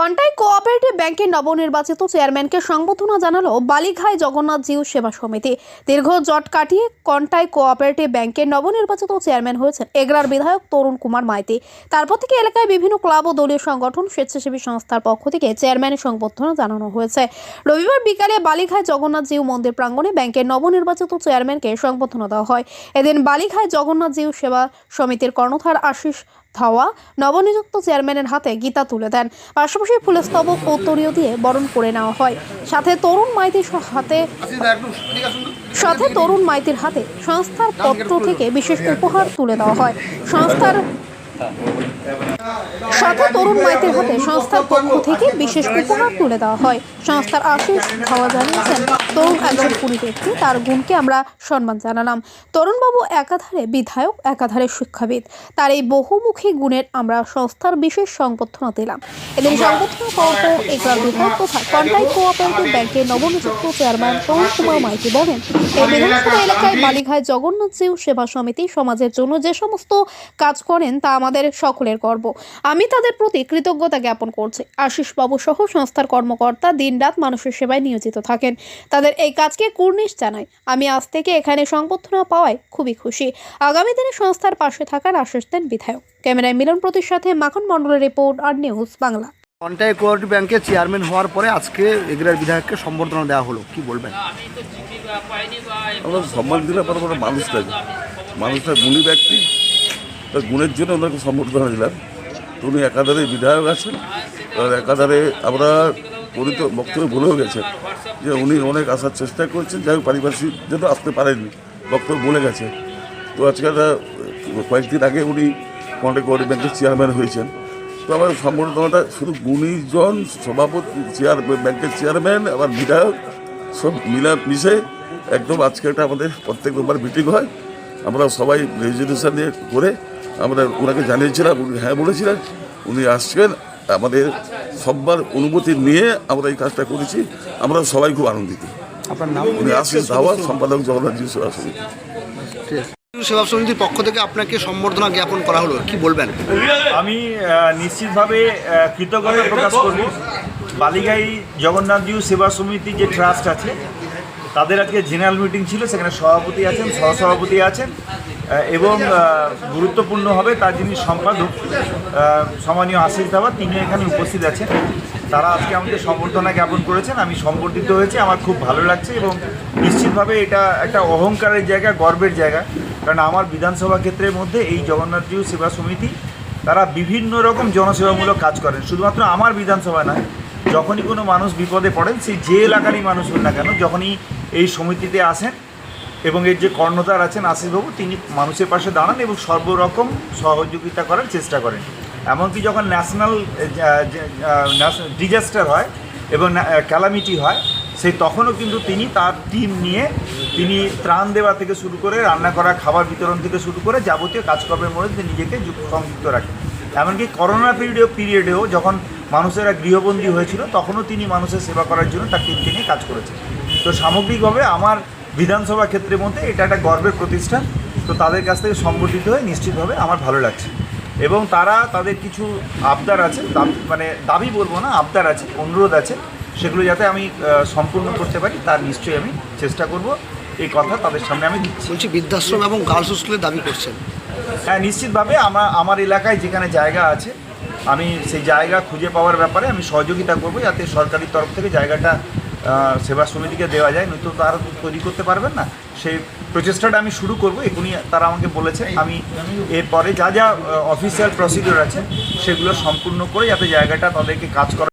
Contai cooperative ব্যাংকের নবনির্বাচিত চেয়ারম্যানকে সংবর্ধনা জানালো বালিঘাই জগন্নাথ জিউ সেবা সমিতি। দীর্ঘ জট কাটিয়ে কন্টাই কোঅপারেটিভ ব্যাংকের নবনির্বাচিত চেয়ারম্যান হয়েছেন এগরার বিধায়ক তরুণ কুমার মাইতি। তারপর থেকে এলাকায় বিভিন্ন ক্লাব ও দলীয় সংগঠন স্বেচ্ছাসেবী সংস্থার পক্ষ থেকে চেয়ারম্যানের সংবর্ধনা জানানো হয়েছে। রবিবার বিকালে বালিঘাই জগন্নাথ জিউ মন্দির প্রাঙ্গণে ব্যাংকের নবনির্বাচিত চেয়ারম্যানকে সংবর্ধনা দেওয়া হয়। এদিন বালিঘাই জগন্নাথ জিউ সেবা সমিতির কর্ণধার আশিস ধাওয়া নবনিযুক্ত চেয়ারম্যানের হাতে গীতা তুলে দেন। পাশাপাশি ফুলের স্তবক ও তরীয় দিয়ে বরণ করে নেওয়া হয়। সাথে তরুণ মাইতির হাতে সাথে তরুণ মাইতির হাতে সংস্থার পত্র থেকে বিশেষ উপহার তুলে দেওয়া হয়। সংস্থার সাথে তরুণ মাইতির হাতে সংস্থার পক্ষ থেকে বিশেষ উপহার তুলে দেওয়া হয়। সংস্থার আশিস ধাওয়া জানিয়েছেন, তরুণ একজন পুরী ব্যক্তি, তার গুণকে আমরা সম্মান জানালাম। তরুণবাবু একাধারে বিধায়ক, একাধারে শিক্ষাবিদ। তার এই বহুমুখী গুণের আমরা সংস্থার বিশেষ সংবর্ধনা দিলাম। এদিন সংবর্ধনা পাওয়ার পর এগার বিধায়ক তথা কন্টাই কোঅপারেটিভ ব্যাংকের নবনিযুক্ত চেয়ারম্যান তরুণ কুমার মাইতি বলেন, এই বিধানসভা এলাকায় বালিঘায় জগন্নাথ সেবা সমিতি সমাজের জন্য যে সমস্ত কাজ করেন তা আমাদের সকলের গর্ব। আমি তাদের প্রতি কৃতজ্ঞতা জ্ঞাপন করছি। আশিস বাবু সহ সংস্থার কর্মকর্তা দিনরাত মানুষের সেবায় নিয়োজিত থাকেন। তাদের এই কাজকে কুর্নিশ জানাই। আমি আজ থেকে এখানে সংবর্ধনা পাওয়ায় খুবই খুশি। আগামী দিনে সংস্থার পাশে থাকার আশ্বাস দেন বিধায়ক। ক্যামেরায় মিলন প্রতির সাথে মাখন মণ্ডলের রিপোর্ট আর নিউজ বাংলা। কন্টাই কোঅপারেটিভ ব্যাংকের চেয়ারম্যান হওয়ার পরে আজকে এগরার বিধায়ককে সম্বর্ধনা দেওয়া হলো। কি বলবেন? আমরা সম্মান দিলে পরে পরে মানুষটাকে মানুষটা গুণী ব্যক্তি। তার গুণের জন্য ওনাকে সম্বর্ধনা দিলাম। উনি একাধারে বিধায়ক আছেন, আর একাধারে আমরা উনি তো বক্তব্য বলেও গেছেন যে উনি অনেক আসার চেষ্টা করছেন, যাই হোক পারিপার্শ্বিক জন্য আসতে পারেননি, বক্তব্য বলে গেছে। তো আজকে কয়েকদিন আগে উনি কন্ট্যাক্ট কোয়ারি ব্যাংকের চেয়ারম্যান হয়েছেন। তো আমার সম্বর্ধনাটা শুধু গুণীজন, সভাপতি, চেয়ার, ব্যাংকের চেয়ারম্যান, আবার বিধায়ক, সব মিলা মিশে একদম আজকে একটা আমাদের প্রত্যেক রোববার মিটিং হয়। আমরা সবাই রেজলিউশন নিয়ে করে আমরা ওনাকে জানিয়েছিলাম উনি হ্যাঁ বলেছিলেন উনি আসছেন। আমাদের সব্বার অনুমতি নিয়ে আমরা এই কাজটা করেছি। আমরা সবাই খুব আনন্দিত। আপনার নাম? উনি আশিস ধাওয়া সম্পাদক জগন্নাথ জি সেবা সমিতি। সেবা সমিতির পক্ষ থেকে আপনাকে সম্বর্ধনা জ্ঞাপন করা হলো। কি বলবেন? আমি নিশ্চিতভাবে কৃতজ্ঞতা প্রকাশ করব। বালিগাই জগন্নাথজিউ সেবা সমিতি যে ট্রাস্ট আছে তাদের আজকে জেনারেল মিটিং ছিল সেখানে সভাপতি আছেন সহসভাপতি আছেন। এবং গুরুত্বপূর্ণ হবে তার যিনি সম্পাদক সম্মানীয় আশিস দাবা তিনি এখানে উপস্থিত আছেন। তারা আজকে আমাকে সম্বর্ধনা জ্ঞাপন করেছেন, আমি সম্বর্ধিত হয়েছি, আমার খুব ভালো লাগছে এবং নিশ্চিতভাবে এটা একটা অহংকারের জায়গা, গর্বের জায়গা। কারণ আমার বিধানসভা ক্ষেত্রের মধ্যে এই জগন্নাথজিউ সেবা সমিতি, তারা বিভিন্ন রকম জনসেবামূলক কাজ করেন। শুধুমাত্র আমার বিধানসভা নয়, যখনই কোনো মানুষ বিপদে পড়েন, সেই যে এলাকারই মানুষ হোক না কেন, যখনই এই সমিতিতে আসেন এবং এর যে কর্ণধার আছেন আশিসবাবু, তিনি মানুষের পাশে দাঁড়ান এবং সর্বরকম সহযোগিতা করার চেষ্টা করেন। এমনকি যখন ন্যাশনাল ডিজাস্টার হয় এবং ক্যালামিটি হয় সেই তখনও কিন্তু তিনি তার টিম নিয়ে তিনি ত্রাণ দেওয়া থেকে শুরু করে রান্না করা, খাবার বিতরণ থেকে শুরু করে যাবতীয় কাজকর্মের মধ্যে নিজেকে সংযুক্ত রাখেন। এমনকি করোনা পিরিয়ডেও পিরিয়ডেও যখন মানুষেরা গৃহবন্দী হয়েছিল, তখনও তিনি মানুষের সেবা করার জন্য তার টিমকে নিয়ে কাজ করেছেন। তো সামগ্রিকভাবে আমার বিধানসভা ক্ষেত্রের মধ্যে এটা একটা গর্বের প্রতিষ্ঠান। তো তাদের কাছ থেকে সংগঠিত হয়ে নিশ্চিতভাবে আমার ভালো লাগছে। এবং তারা তাদের কিছু আবদার আছে মানে দাবি বলব না আবদার আছে অনুরোধ আছে সেগুলো যাতে আমি সম্পূর্ণ করতে পারি তার নিশ্চয়ই আমি চেষ্টা করব। এই কথা তাদের সামনে আমি দিচ্ছি। বলছি বৃদ্ধাশ্রম এবং গার্লস হোস্টেলের দাবি করছেন। হ্যাঁ নিশ্চিতভাবে আমার আমার এলাকায় যেখানে জায়গা আছে আমি সেই জায়গা খুঁজে পাওয়ার ব্যাপারে আমি সহযোগিতা করব যাতে সরকারি তরফ থেকে জায়গাটা সেবা সমিতিকে দেওয়া যায়, নয়তো তারা তৈরি করতে পারবেন না। সেই প্রচেষ্টাটা আমি শুরু করব, এখনই তারা আমাকে বলেছে। আমি এরপরে যা যা অফিসিয়াল প্রসিডিওর আছে, সেগুলো সম্পূর্ণ করে যাতে জায়গাটা তাদেরকে কাজ করা